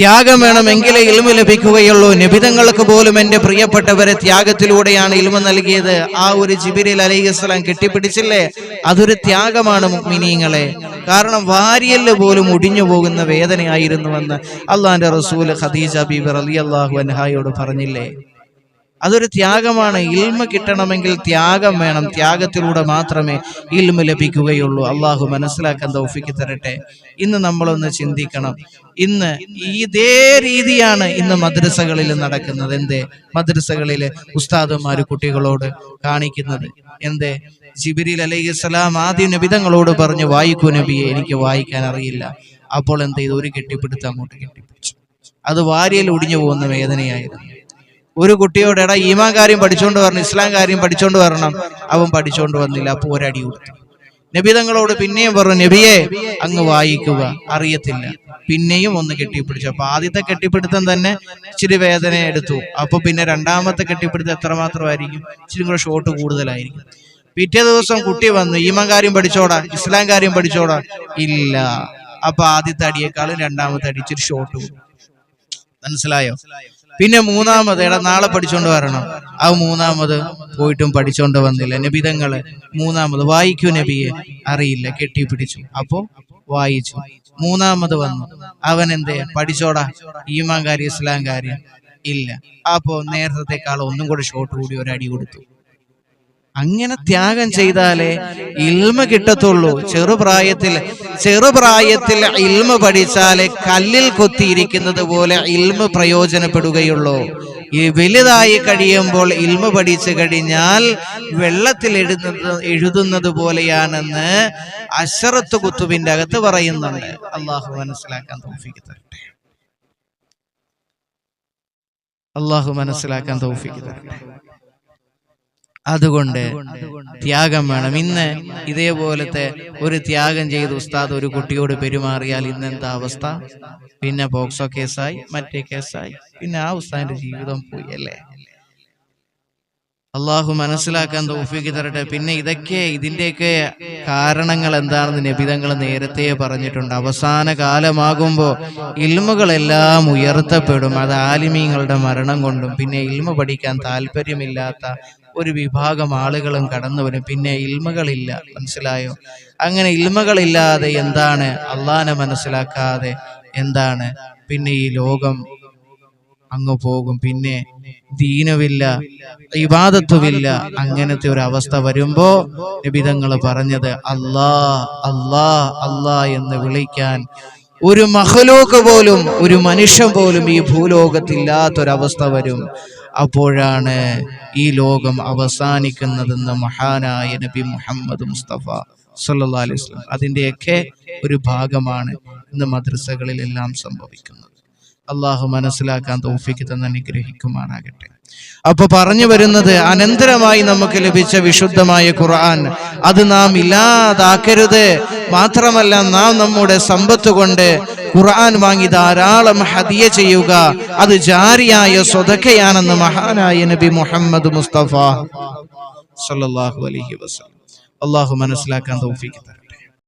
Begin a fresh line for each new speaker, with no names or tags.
ത്യാഗം വേണമെങ്കിലേ ഇൽമ ലഭിക്കുകയുള്ളൂ. നിബിതങ്ങൾക്ക് പോലും എന്റെ പ്രിയപ്പെട്ടവരെ ത്യാഗത്തിലൂടെയാണ് ഇൽമ നൽകിയത്. ആ ഒരു ജിബിരിൽ അലൈഹിസ്ലാം കെട്ടിപ്പിടിച്ചില്ലേ? അതൊരു ത്യാഗമാണ് മിനിങ്ങളെ കാരണം വാരിയൽ പോലും ഒടിഞ്ഞു പോകുന്ന വേദനയായിരുന്നുവെന്ന് അള്ളാന്റെ റസൂൽ ഖദീജ ബീബർ അലി അള്ളാഹു അൻഹായോട് പറഞ്ഞില്ലേ? അതൊരു ത്യാഗമാണ്. ഇൽമ കിട്ടണമെങ്കിൽ ത്യാഗം വേണം. ത്യാഗത്തിലൂടെ മാത്രമേ ഇൽമ ലഭിക്കുകയുള്ളൂ. അള്ളാഹു മനസ്സിലാക്കാൻ തൗഫിക്ക് തരട്ടെ. ഇന്ന് നമ്മളൊന്ന് ചിന്തിക്കണം. ഇന്ന് ഇതേ രീതിയാണ് ഇന്ന് മദ്രസകളിൽ നടക്കുന്നത്. എന്തേ? മദ്രസകളിലെ ഉസ്താദുമാര് കുട്ടികളോട് കാണിക്കുന്നത്. എന്തേ? ജിബിരിൽ അലൈഹിസ്സലാം ആദ്യം നബിതങ്ങളോട് പറഞ്ഞു വായിക്കൂ നബിയെ എനിക്ക് വായിക്കാൻ അറിയില്ല. അപ്പോൾ എന്ത് ചെയ്തു? ഒരു കെട്ടിപ്പിടുത്തം അങ്ങോട്ട് കെട്ടിപ്പിടിച്ചു. അത് വാരിയൽ ഒടിഞ്ഞു പോകുന്ന വേദനയായിരുന്നു. ഒരു കുട്ടിയോട് എടാ ഈമാൻ കാര്യം പഠിച്ചോണ്ട് വരണം ഇസ്ലാം കാര്യം പഠിച്ചോണ്ട് വരണം. അവൻ പഠിച്ചോണ്ട് വന്നില്ല അപ്പോൾ ഒരടി കൊടുത്തു നബിതങ്ങളോട് പിന്നെയും പറഞ്ഞു നബിയെ അങ്ങ് വായിക്കുക അറിയത്തില്ല. പിന്നെയും ഒന്ന് കെട്ടിപ്പിടിച്ചു. അപ്പൊ ആദ്യത്തെ കെട്ടിപ്പിടുത്തം തന്നെ ഇച്ചിരി വേദന എടുത്തു. അപ്പൊ പിന്നെ രണ്ടാമത്തെ കെട്ടിപ്പിടുത്തം എത്രമാത്രമായിരിക്കും? ഇച്ചിരി കൂടെ ഷോട്ട് കൂടുതലായിരിക്കും. പിറ്റേ ദിവസം കുട്ടി വന്നു ഈമാൻ കാര്യം പഠിച്ചോടാ ഇസ്ലാം കാര്യം പഠിച്ചോടാ? ഇല്ല. അപ്പൊ ആദ്യത്തെ അടിയേക്കാളും രണ്ടാമത്തെ അടി ഇച്ചിരി ഷോട്ട് മനസ്സിലായോ? പിന്നെ മൂന്നാമത് എടാ നാളെ പഠിച്ചോണ്ട് വരണം. ആ മൂന്നാമത് പോയിട്ടും പഠിച്ചോണ്ട് വന്നില്ല. നബിതങ്ങൾ മൂന്നാമത് വായിക്കൂ നബിയെ. അറിയില്ല കെട്ടിപ്പിടിച്ചു. അപ്പോ വായിച്ചു. മൂന്നാമത് വന്നു. അവൻ എന്തേ പഠിച്ചോടാ. ഈമാൻ കാര്യം ഇസ്ലാം ഇല്ല. അപ്പോ നേരത്തെക്കാൾ ഒന്നും കൂടെ ഷോട്ട് കൂടി ഒരു അടി കൊടുത്തു. അങ്ങനെ ത്യാഗം ചെയ്താലേ ഇൽമ കിട്ടത്തുള്ളൂ. ചെറുപ്രായത്തിൽ ചെറുപ്രായത്തിൽ ഇൽമ പഠിച്ചാലേ കല്ലിൽ കൊത്തിയിരിക്കുന്നത് പോലെ ഇൽമ പ്രയോജനപ്പെടുകയുള്ളൂ. ഈ വലുതായി കഴിയുമ്പോൾ ഇൽമ പഠിച്ചു കഴിഞ്ഞാൽ വെള്ളത്തിൽ എഴുതുന്നത് എഴുതുന്നത് പോലെയാണെന്ന് അശറത്ത് കുത്തുബിന്റെ അകത്ത് പറയുന്നുണ്ട്. അള്ളാഹു മനസ്സിലാക്കാൻ തോഫിക്ക് തരട്ടെ. അള്ളാഹു മനസ്സിലാക്കാൻ തോഫിക്ക് തരട്ടെ. അതുകൊണ്ട് ത്യാഗം വേണം. ഇന്ന് ഇതേപോലത്തെ ഒരു ത്യാഗം ചെയ്ത് ഉസ്താദ് ഒരു കുട്ടിയോട് പെരുമാറിയാൽ ഇന്നെന്താ അവസ്ഥ? പിന്നെ പോക്സോ കേസായി മറ്റേ കേസായി. പിന്നെ ആ ഉസ്താദിന്റെ ജീവിതം പോയി അല്ലേ? അള്ളാഹു മനസ്സിലാക്കാൻ തോഫിക്ക് തരട്ടെ. പിന്നെ ഇതൊക്കെ ഇതിന്റെയൊക്കെ കാരണങ്ങൾ എന്താണെന്ന് നബിതങ്ങൾ നേരത്തെ പറഞ്ഞിട്ടുണ്ട്. അവസാന കാലമാകുമ്പോൾ ഇൽമുകളെല്ലാം ഉയർത്തപ്പെടും. അത് ആലിമീങ്ങളുടെ മരണം കൊണ്ടും പിന്നെ ഇൽമ പഠിക്കാൻ താല്പര്യമില്ലാത്ത ഒരു വിഭാഗം ആളുകളും കടന്നു വരും പിന്നെ ഇൽമകളില്ല. മനസ്സിലായോ? അങ്ങനെ ഇൽമകളില്ലാതെ എന്താണ്? അള്ളാനെ മനസ്സിലാക്കാതെ എന്താണ്? പിന്നെ ഈ ലോകം അങ്ങ് പോകും. പിന്നെ ദീനവില്ല ഇബാദത്തുമില്ല അങ്ങനത്തെ ഒരു അവസ്ഥ വരുമ്പോ നിബിതങ്ങൾ പറഞ്ഞത് അല്ലാ അല്ലാ അല്ലാ എന്ന് വിളിക്കാൻ ഒരു മഹലോക്ക് പോലും ഒരു മനുഷ്യൻ പോലും ഈ ഭൂലോകത്തില്ലാത്തൊരവസ്ഥ വരും. അപ്പോഴാണ് ഈ ലോകം അവസാനിക്കുന്നതെന്ന് മഹാനായ നബി മുഹമ്മദ് മുസ്തഫ സല്ലല്ലാഹു അലൈഹി അതിന്റെയൊക്കെ ഒരു ഭാഗമാണ് ഇന്ന് മദ്രസകളിലെല്ലാം സംഭവിക്കുന്നത്. അള്ളാഹു മനസ്സിലാക്കാൻ തോഫിക്ക് തന്നെ അനുഗ്രഹിക്കുമാറാകട്ടെ. അപ്പൊ പറഞ്ഞു വരുന്നത് അനന്തരമായി നമുക്ക് ലഭിച്ച വിശുദ്ധമായ ഖുർആൻ അത് നാം ഇല്ലാതാക്കരുത്. മാത്രമല്ല നാം നമ്മുടെ സമ്പത്ത് കൊണ്ട് ഖുർആൻ വാങ്ങി ധാരാളം ഹദിയ ചെയ്യുക. അത് ജാരിയായ സ്വതക്കയാണെന്ന് മഹാനായ നബി മുഹമ്മദ് മുസ്തഫ. സല്ലല്ലാഹു അലൈഹി വസല്ലം. അള്ളാഹു മനസ്സിലാക്കാൻ തോഫിക്കുന്നത്